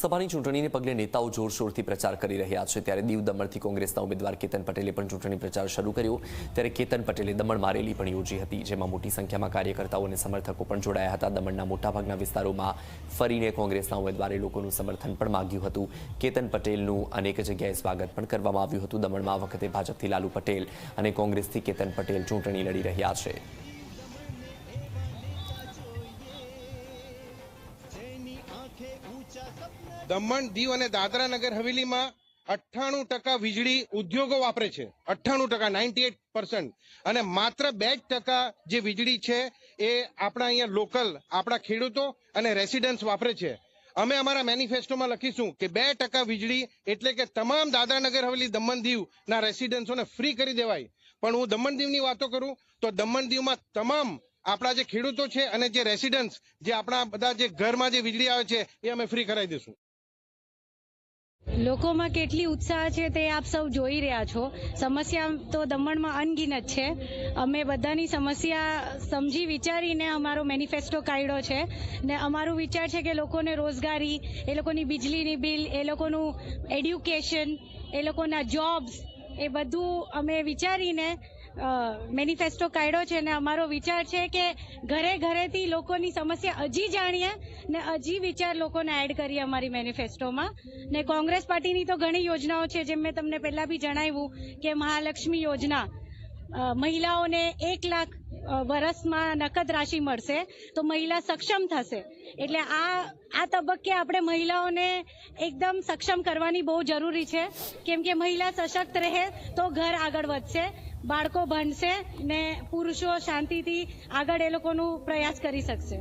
લોકસભાની ચૂંટણીને પગલે નેતાઓ જોરશોરથી પ્રચાર કરી રહ્યા છે. ત્યારે દીવ દમણથી કોંગ્રેસના ઉમેદવાર કેતન પટેલે પણ ચૂંટણી પ્રચાર શરૂ કર્યો. ત્યારે કેતન પટેલે દમણમાં રેલી પણ યોજી હતી, જેમાં મોટી સંખ્યામાં કાર્યકર્તાઓ અને સમર્થકો પણ જોડાયા હતા. દમણના મોટાભાગના વિસ્તારોમાં ફરીને કોંગ્રેસના ઉમેદવારે લોકોનું સમર્થન પણ માંગ્યું હતું. કેતન પટેલનું અનેક જગ્યાએ સ્વાગત પણ કરવામાં આવ્યું હતું. દમણમાં આ વખતે ભાજપથી લાલુ પટેલ અને કોંગ્રેસથી કેતન પટેલ ચૂંટણી લડી રહ્યા છે. દમણ દીવ અને દાદરા નગર હવેલીમાં અઠ્ઠાણું ટકા વીજળી ઉદ્યોગો વાપરે છે. અઠ્ઠાણું ટકા નાઇન્ટી એટ પર્સન્ટ. અને માત્ર બે જ ટકા જે વીજળી છે એ આપણા અહીંયા લોકલ, આપણા ખેડૂતો અને રેસિડન્સ વાપરે છે. અમે અમારા મેનિફેસ્ટોમાં લખીશું કે બે ટકા વીજળી એટલે કે તમામ દાદરા નગર હવેલી દમણ દીવના રેસિડન્સોને ફ્રી કરી દેવાય. પણ હું દમણ દીવની વાતો કરું તો દમણ દીવમાં તમામ આપણા જે ખેડૂતો છે અને જે રેસિડન્ટ જે આપણા બધા જે ઘરમાં જે વીજળી આવે છે, એ અમે ફ્રી કરાવી દઈશું. લોકોમાં કેટલી ઉત્સાહ છે તે આપ સૌ જોઈ રહ્યા છો. સમસ્યા તો દમણમાં અનગિનત છે. અમે બધાની સમસ્યા સમજી વિચારીને અમારો મેનિફેસ્ટો કાઢ્યો છે. ને અમારું વિચાર છે કે લોકોને રોજગારી, એ લોકોની વીજળીની બિલ, એ લોકોનું એડ્યુકેશન એ લોકોના જોબ્સ એ બધું અમે વિચારીને મેનિફેસ્ટો કાઢ્યો છે ને અમારો વિચાર છે કે ઘરે ઘરેથી લોકોની સમસ્યા હજી જાણીએ ને હજી વિચાર લોકોને એડ કરીએ અમારી મેનિફેસ્ટોમાં ને કોંગ્રેસ પાર્ટીની તો ઘણી યોજનાઓ છે, જેમ મેં તમને પહેલા બી જણાવ્યું કે મહાલક્ષ્મી યોજના. મહિલાઓને એક લાખ વર્ષમાં નકદ રાશિ મળશે તો મહિલા સક્ષમ થશે. એટલે આ આ તબક્કે આપણે મહિલાઓને એકદમ સક્ષમ કરવાની બહુ જરૂરી છે. કેમ કે મહિલા સશક્ત રહે તો ઘર આગળ વધશે. બાળકો ભણશે ને પુરુષો શાંતિથી આગળ એ લોકોનું પ્રયાસ કરી શકશે.